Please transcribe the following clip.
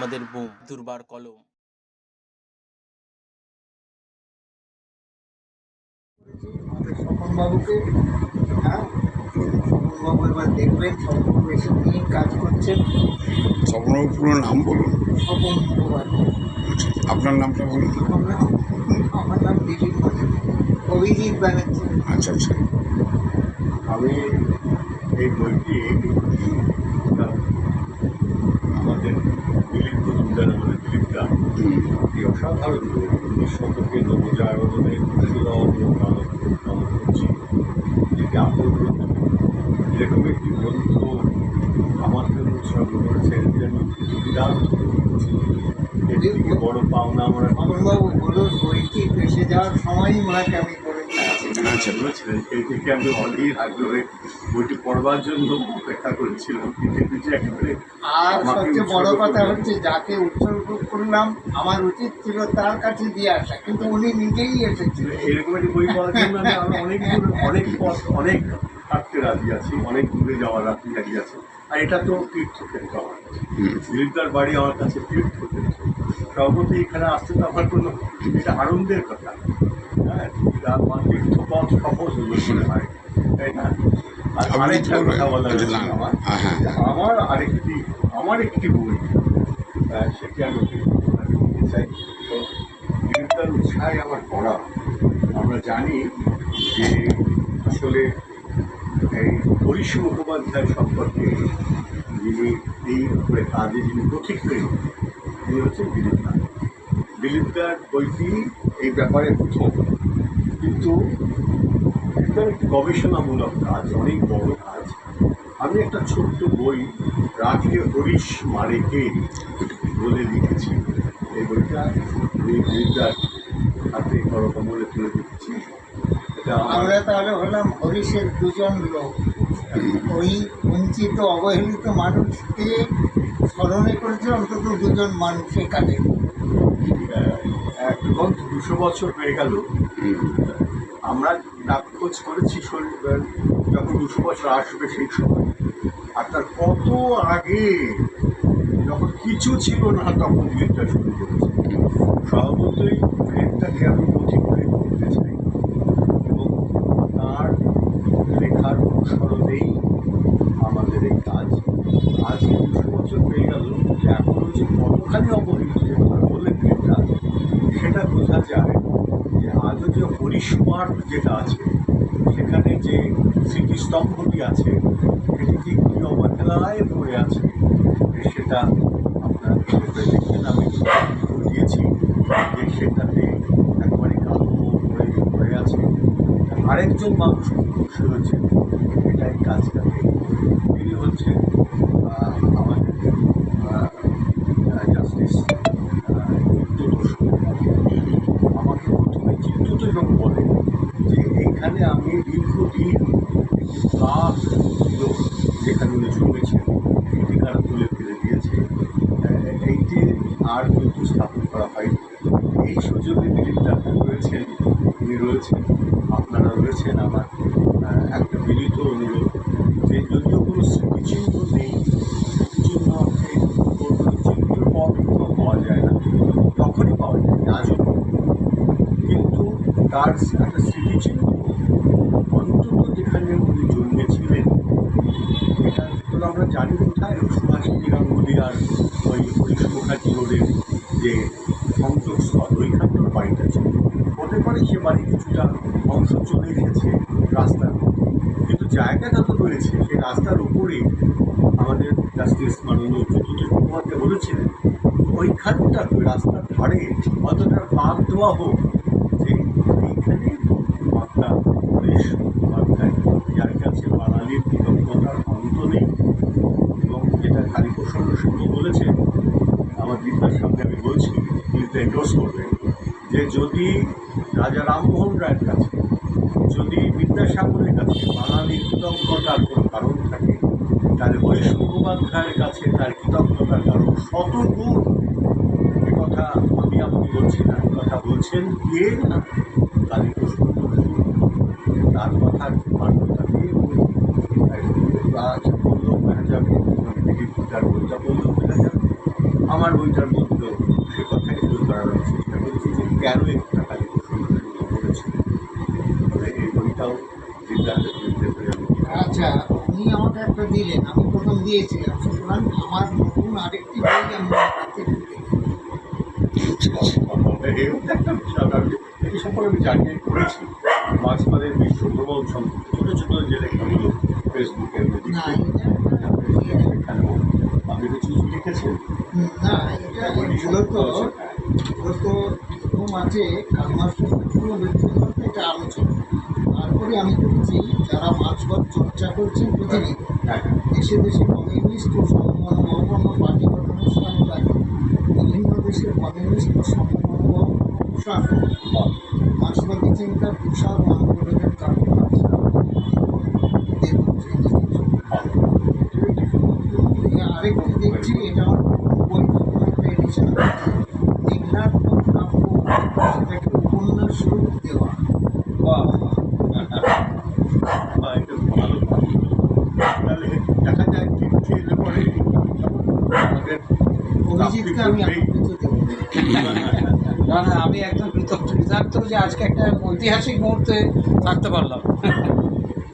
আমাদের বুম দুর্বার কলম। আমাদের স্বপনবাবুকে হ্যাঁ? স্বপনবাবু এবার দেখবেন স্বপনবাবু কাজ করছেন? স্বপ্নবাবু পুরো নাম বলুন। স্বপন আপনার নামটা বলুন। আমার নাম আমার নাম দিলীপ অভিজিৎ ব্যানার্জি। আচ্ছা আচ্ছা। আমি এই বইটি আমাদের দিলীপ মজুমদার আমাদের দিলীপটা হুম, করছি যেটি আপন এরকম একটি গ্রন্থ আমার জন্য উৎসর্গ করেছেন যেন দুর্দান্ত এর থেকে বড় পাওনা আমরা স্বপনবাবু বলুন, বইটি ফেসে যাওয়ার সময়ই ওনাকে আমি আচ্ছা বলেছিলেন সেই থেকে আমি অধীর আগ্রহে বইটি পড়বার জন্য অপেক্ষা করেছিলাম। একেবারে আর সবচেয়ে বড় কথা হচ্ছে যাকে উৎসর্গ করলাম আমার উচিত ছিল তার কাছে দিয়ে আসা। কিন্তু উনি নিজেই এসেছিলেন। এরকম একটি বই পড়ার জন্য আমি অনেক দূর অনেক পথ অনেক হাঁটতে রাজি আছি অনেক দূরে যাওয়ার রাজি রাজি আছে। আর এটা তো তীর্থক্ষেত্র আমার দিলীপদার বাড়ি আমার কাছে তীর্থক্ষেত্র। সর্বত এখানে আসতে তো আমার কোনো এটা আনন্দের কথা। হ্যাঁ আমার তীর্থপথ সহজ হলো মনে হয় তাই না আর আমার আরেকটি আমার একটি বই সেটি আমি চাই তো দিলীপদার উৎসাহে আমার পড়া আমরা জানি যে আসলে এই হরিশ মুখোপাধ্যায় সম্পর্কে যিনি এই উপরে কাজে যিনি প্রতিক্রিয়া তিনি হচ্ছেন দিলীপদা দিলীপদার বইটি এই ব্যাপারে প্রথম। কিন্তু এটা একটি গবেষণামূলক কাজ, অনেক বড় কাজ। আমি একটা ছোট্ট বই রাখে হরিশ মারেকে, বলে লিখেছি। এই বইটা দিলীপদার হাতে করকমলে তুলে দিচ্ছি। আমার তাহলে হলাম হরিশের দুজন লোক। ওই বঞ্চিত অবহেলিত মানুষকে স্মরণে করেছে অন্তত দুজন মানুষ এখানে। এখন দুশো বছর হয়ে গেল। আমরা ডাক খোঁজ করেছি যখন দুশো বছর আসবে সেই সময়। আর তার কত আগে, যখন কিছু ছিল না, তখন গীতটা শুরু করেছে স্বভাবতই গীতটাকে আমি অতিক্রম করতে চাই, এবং তার লেখার অনুসরণেই আমাদের এই কাজ। আজ দুশো বছর হয়ে গেল এখনও যে কতখানি অবহেলিত যে কথা বললেন গীতটা সেটা বোঝা যায় যে আজও যে যেটা আছে সেখানে যে স্মৃতিস্তম্ভটি আছে সেটি যে কী অবহেলায় পড়ে আছে। সেটা আপনারা দেখবেন। আমি দিয়েছি। যে সেটাতে একবারে কালো পড়ে আছে। আরেকজন মানুষ খুশি হয়েছে। এটাই কাজটাতে। তিনি হচ্ছে আহ, আমাদের জাস্টিস আমাকে প্রথমে চিত্তত বলে যে এইখানে আমি দীর্ঘদিন ক্লাস ছিল যেখানে উনি জন্মেছেন ঠিকানা তুলে ফেলে দিয়েছে এইটি আর কিন্তু স্থাপন করা হয়নি। এই সুযোগে দিলীপ ডাক্তার রয়েছেন, উনি রয়েছেন, আপনারা রয়েছেন আমার একটা বিনীত অনুরোধ যে যদিও কোনো স্মৃতিচিহ্ন নেই স্মৃতিচিহ্ন অর্থে কোনো চিত্র পাওয়া যায় না তখনই পাওয়া যায় আজও কিন্তু তার একটা স্মৃতি ছিল। অন্তত যেখানে উনি জন্মেছিলেন। এটা তো আমরা জানি কোথায় সুভাষিনী গাঙ্গুলি আর ওই হরিশ মুখার্জি রোডের যে সংযোগস্থল ওইখানে ওর বাড়িটা ছিল। হতে পারে সে বাড়ি কিছুটা অংশ চলে এসেছে রাস্তার কিন্তু জায়গাটা তো রয়েছে, সেই রাস্তার উপরেই আমাদের জাস্টিস মাননীয় চতুর্থ মুখোপাধ্যায় বলেছিলেন, ওইখানটা ওই রাস্তার ধারে অতটা বাদ দেওয়া হোক এইখানে মাত্রা পুলিশ মুখোপাধ্যায় যার কাছে বাঙালির কৃতজ্ঞতার অন্ত নেই। এবং যেটা কালীপ্রসন্ন সিংহ বলেছে, আমার বিদ্যার সামনে আমি বলছি কিন্তু এন্ডোর্স করবে যে যদি রাজা রামমোহন রায়ের কাছে, যদি বিদ্যাসাগরের কাছে বাঙালির কৃতজ্ঞতার কোনো কারণ থাকে, তাহলে হরিশ মুখোপাধ্যায়ের কাছে তার কৃতজ্ঞতার কারণ শত গুণ কথা আমি আপনি বলছি না কথা বলছেন কে না? কালীপ্রসন্ন সিংহ। তার কথার মান্যতাকে আজ বললেও দেখা যাবে তার বইটা বললেও দেখা যাবে আমার বইটার মধ্যে সে কথাই তুলে ধরার চেষ্টা করছি যে কেন টাকাটি সুন্দর করেছে এই বইটাও আচ্ছা উনি আমাকে একটা দিলেন, আমি প্রথম দিয়েছিলাম, সুতরাং আমার নতুন আরেকটি বই আমি একটা বিষয় আমি এই সম্পর্কে আমি জানিয়ে করেছি। মাঝখানের বিশ্ব ভ্রমণ সম্পর্কে ছোটো ছোটো যে লেখাগুলো ফেসবুকে না এটা এখানে আপনি কিছু লিখেছেন না এটা মূলত মূলত প্রথম আছে কালমাসের পুরো ব্যক্তিগত এটা আলোচনা। তারপরে আমি করছি যারা মাছপথ চর্চা করছেন পৃথিবীতে হ্যাঁ। দেশে দেশে কমিউনিস্ট ও সমমনোভাবাপন্ন পার্টি গঠনের সাথে বিভিন্ন দেশের কমিউনিস্ট ও সমমনোভাব কারণ আছে দেখুন সেই জিনিস। এই আরেকটি দেখছি, এটা মেঘনাথ কাব্য সেটাকে উপন্যাস রূপ দেওয়া দেখা যায় কি এলে পরে অভিজিৎকে আমি কিছু দেবো না আমি একদম কৃতজ্ঞ কৃতার্থ যে আজকে একটা ঐতিহাসিক মুহূর্তে থাকতে পারলাম।